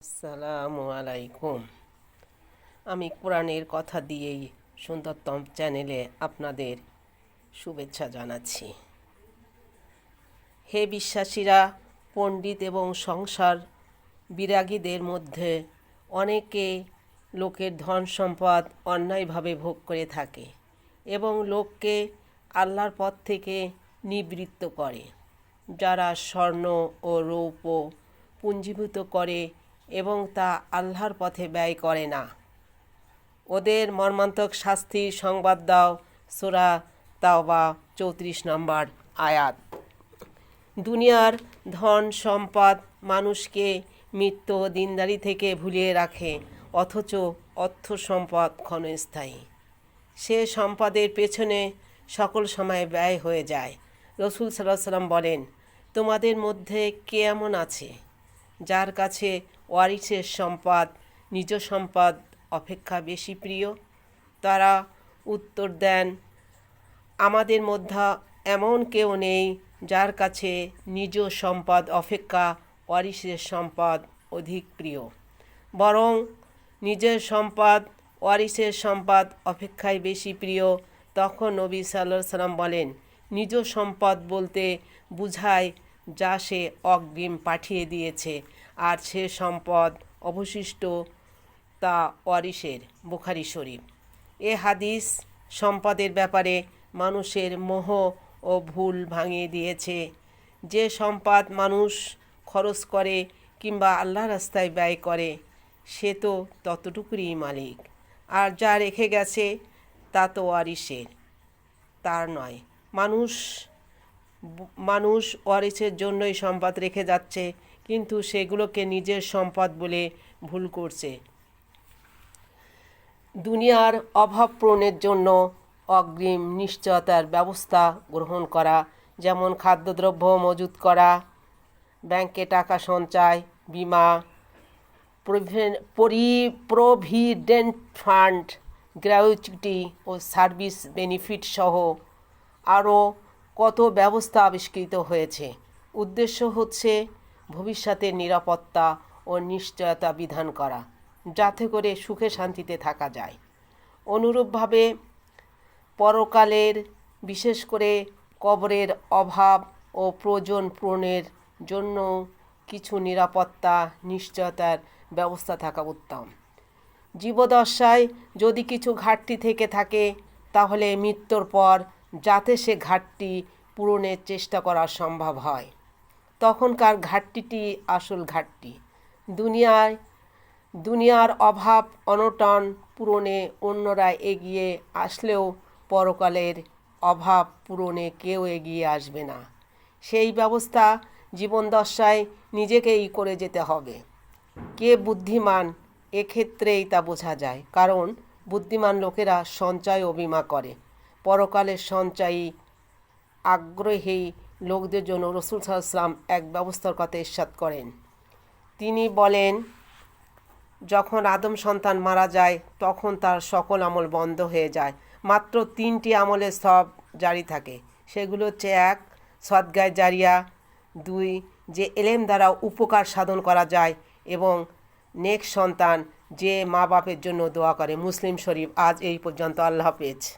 আসসালামু আলাইকুম। আমি কোরআনের কথা দিয়েই সুন্দরতম চ্যানেলে আপনাদের শুভেচ্ছা জানাচ্ছি। হে বিশ্বাসীরা, পণ্ডিত এবং সংসার বিরাগীদের মধ্যে অনেকে লোকের ধন সম্পদ অন্যায়ভাবে ভোগ করে থাকে এবং লোককে আল্লাহর পথ থেকে নিবৃত্ত করে। যারা স্বর্ণ ও রৌপ্য পুঞ্জীভূত করে এবং তা আল্লাহর পথে ব্যয় করে না। ওদের মর্মান্তক শাস্তির সংবাদ দাও, সোরা তাওবা, চৌত্রিশ নম্বর আয়াত। দুনিয়ার ধন, সম্পদ মানুষকে মৃত্যু দিনদারি থেকে ভুলিয়ে রাখে, অথচ অর্থ সম্পদ ক্ষণস্থায়ী। সে সম্পদের পেছনে সকল সময় ব্যয় হয়ে যায়। রসুল সাল্লাহ সাল্লাম বলেন, তোমাদের মধ্যে কে এমন আছে যার কাছে ওয়ারিসের সম্পদ, নিজ সম্পদ অপেক্ষা বেশি প্রিয়। তারা উত্তর দেন, আমাদের মধ্যে এমন কেউ নেই যার কাছে নিজ সম্পদ অপেক্ষা ওয়ারিসের সম্পদ অধিক প্রিয়। বরং নিজের সম্পদ, ওয়ারিসের সম্পদ অপেক্ষায় বেশি প্রিয়। তখন নবী সাল্লাহ সাল্লাম বলেন, নিজ সম্পদ বলতে বুঝায় যা সে অগ্রিম পাঠিয়ে দিয়েছে। আর সে সম্পদ অবশিষ্ট তা ওয়ারিসের বুখারি শরীফ। এ হাদিস সম্পদের ব্যাপারে মানুষের মোহ ও ভুল ভাঙিয়ে দিয়েছে। যে সম্পদ মানুষ খরচ করে কিংবা আল্লাহ রাস্তায় ব্যয় করে, সে তো ততটুকুরই মালিক। আর যা রেখে গেছে তা তো ওয়ারিসের। তার নয়, মানুষ মানুষ ওয়ারিসের জন্যই সম্পদ রেখে যাচ্ছে, কিন্তু সেগুলোকে নিজের সম্পদ বলে ভুল করছে। দুনিয়ার অভাব পূরণের জন্য অগ্রিম নিশ্চয়তার ব্যবস্থা গ্রহণ করা, যেমন খাদ্যদ্রব্য মজুত করা, ব্যাংকে টাকা সঞ্চয়, বিমা প্রভিডেন্ট ফান্ড গ্র্যাচুইটি ও সার্ভিস বেনিফিট সহ আরও কত ব্যবস্থা আবিষ্কৃত হয়েছে। উদ্দেশ্য হচ্ছে ভবিষ্যতের নিরাপত্তা ও নিশ্চয়তা বিধান করা, যাতে করে সুখে শান্তিতে থাকা যায়। অনুরূপভাবে পরকালের, বিশেষ করে কবরের অভাব ও প্রয়োজন পূরণের জন্য কিছু নিরাপত্তা, নিশ্চয়তার ব্যবস্থা থাকা উত্তম। জীবদশায় যদি কিছু ঘাটতি থেকে থাকে, তাহলে মৃত্যুর পর যাতে সে ঘাটতি পূরণের চেষ্টা করা সম্ভব হয়। তখনকার ঘাটতিটি আসল ঘাটতি। দুনিয়ায়, দুনিয়ার অভাব, অনটন পূরণে অন্যরা এগিয়ে আসলেও পরকালের অভাব পূরণে কেউ এগিয়ে আসবে না। সেই ব্যবস্থা জীবনদশায় নিজেকেই করে যেতে হবে। কে বুদ্ধিমান এক্ষেত্রেই তা বোঝা যায়, কারণ বুদ্ধিমান লোকেরা সঞ্চয় ও বিমা করে। পরকালের সঞ্চয়ী আগ্রহী লোকদের জন্য রসুল সাল্লাম এক ব্যবস্থার কথা ইস্বাদ করেন। তিনি বলেন, যখন আদম সন্তান মারা যায়, তখন তার সকল আমল বন্ধ হয়ে যায়। মাত্র তিনটি আমলের সব জারি থাকে। সেগুলো হচ্ছে এক, সদ্গায় জারিয়া, দুই, যে এলেম দ্বারা উপকার সাধন করা যায় এবং নেক্সট সন্তান যে মা বাপের জন্য দোয়া করে। মুসলিম শরীফ আজ এই পর্যন্ত। আল্লাহ হাফেজ।